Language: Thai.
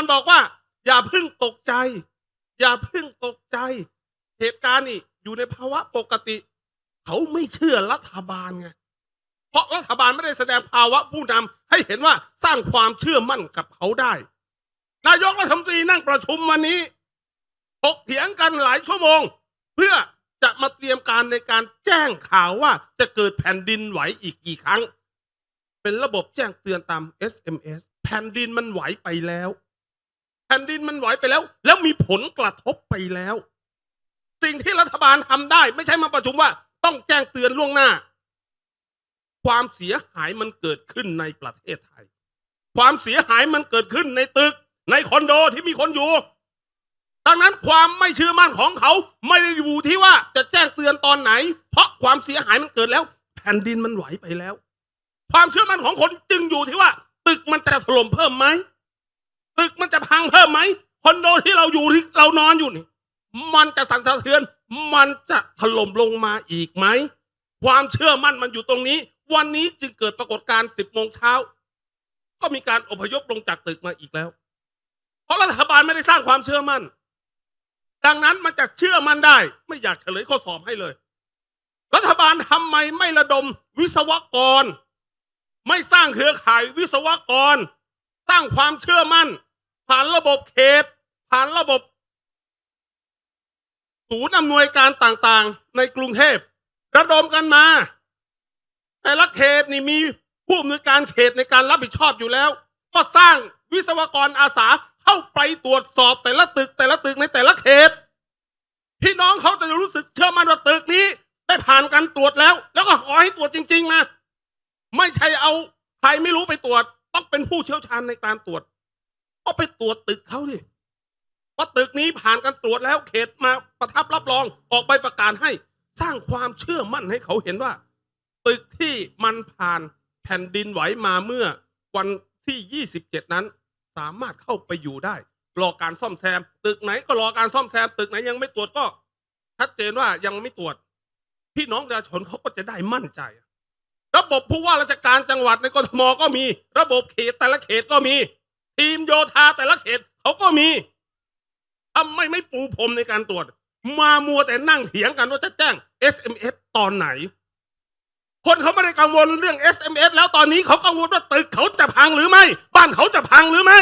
ลบอกว่า อย่าพึ่งตกใจ อย่าพึ่งตกใจ เหตุการณ์นี่อยู่ในภาวะปกติ เขาไม่เชื่อรัฐบาลไงเพราะรัฐบาลไม่ได้แสดงภาวะผู้นำให้เห็นว่าสร้างความเชื่อมั่นกับเขาได้ นายกรัฐมนตรีนั่งประชุมวันนี้ถกเถียงกันหลายชั่วโมง เพื่อจะมาเตรียมการในการแจ้งข่าวว่าจะเกิดแผ่นดินไหวอีกกี่ครั้ง เป็นระบบแจ้งเตือนตาม SMS แผ่นดินมันไหวไปแล้ว แผ่นดินมันไหวไปแล้ว แล้วมีผลกระทบไปแล้ว สิ่งที่รัฐบาลทำได้ ไม่ใช่มาประชุมว่า ต้องแจ้งเตือนล่วงหน้า ความเสียหายมันเกิดขึ้นในประเทศไทย ความเสียหายมันเกิดขึ้นในตึก ในคอนโดที่มีคนอยู่ดังนั้นความไม่เชื่อมั่นของเขาไม่ได้อยู่ที่ว่าจะแจ้งเตือนตอนไหน เพราะความเสียหายมันเกิดแล้ว แผ่นดินมันไหวไปแล้ว ความเชื่อมั่นของคนจึงอยู่ที่ว่า ตึกมันจะถล่มเพิ่มไหม ตึกมันจะพังเพิ่มไหมคอนโดที่เราอยู่ที่เรานอนอยู่นี่ มันจะสั่นสะเทือน มันจะถล่มลงมาอีกไหม ความเชื่อมั่นมันอยู่ตรงนี้ วันนี้จึงเกิดปรากฏการณ์สิบโมงเช้า ก็มีการอพยพลงจากตึกมาอีกแล้ว เพราะรัฐบาลไม่ได้สร้างความเชื่อมั่น ดังนั้นมันจะเชื่อมั่นได้ ไม่อยากเฉลยข้อสอบให้เลย รัฐบาลทำไมไม่ระดมวิศวกร ไม่สร้างเครือข่ายวิศวกร สร้างความเชื่อมั่น ผ่านระบบเขต ผ่านระบบ ศูนย์อำนวยการต่างๆ ในกรุงเทพระดมกันมา แต่ละเขตนี่มีผู้อำนวยการเขตในการรับผิดชอบอยู่แล้ว ก็สร้างวิศวกรอาสาเข้าไปตรวจสอบแต่ละตึก แต่ละตึกในแต่ละเขต พี่น้องเขาจะรู้สึกเชื่อมั่นว่าตึกนี้ ได้ผ่านการตรวจแล้ว แล้วก็ขอให้ตรวจจริง ๆ นะ ไม่ใช่เอาใครไม่รู้ไปตรวจ ต้องเป็นผู้เชี่ยวชาญในการตรวจ ก็ไปตรวจตึกเขาดิว่าตึกนี้ผ่านการตรวจแล้วเขตมาประทับรับรองออกใบประกาศให้สร้างความเชื่อมั่นให้เขาเห็นว่า ตึกที่มันผ่านแผ่นดินไหวมาเมื่อวันที่ 27 นั้น สามารถเข้าไปอยู่ได้ รอการซ่อมแซม ตึกไหนก็รอการซ่อมแซม ตึกไหนยังไม่ตรวจก็ชัดเจนว่ายังไม่ตรวจ พี่น้องประชาชนเขาก็จะได้มั่นใจ ระบบผู้ว่าราชการจังหวัดในกรทมก็มี ระบบเขตแต่ละเขตก็มี ทีมโยธาแต่ละเขตเขาก็มีทำไมไม่ปูพรมในการตรวจ มามัวแต่นั่งเถียงกันว่าจะแจ้ง SMS ตอนไหน คนเขาไม่ได้กังวลเรื่อง SMS แล้วตอนนี้เขากังวลว่าตึกเขาจะพังหรือไม่ บ้านเขาจะพังหรือไม่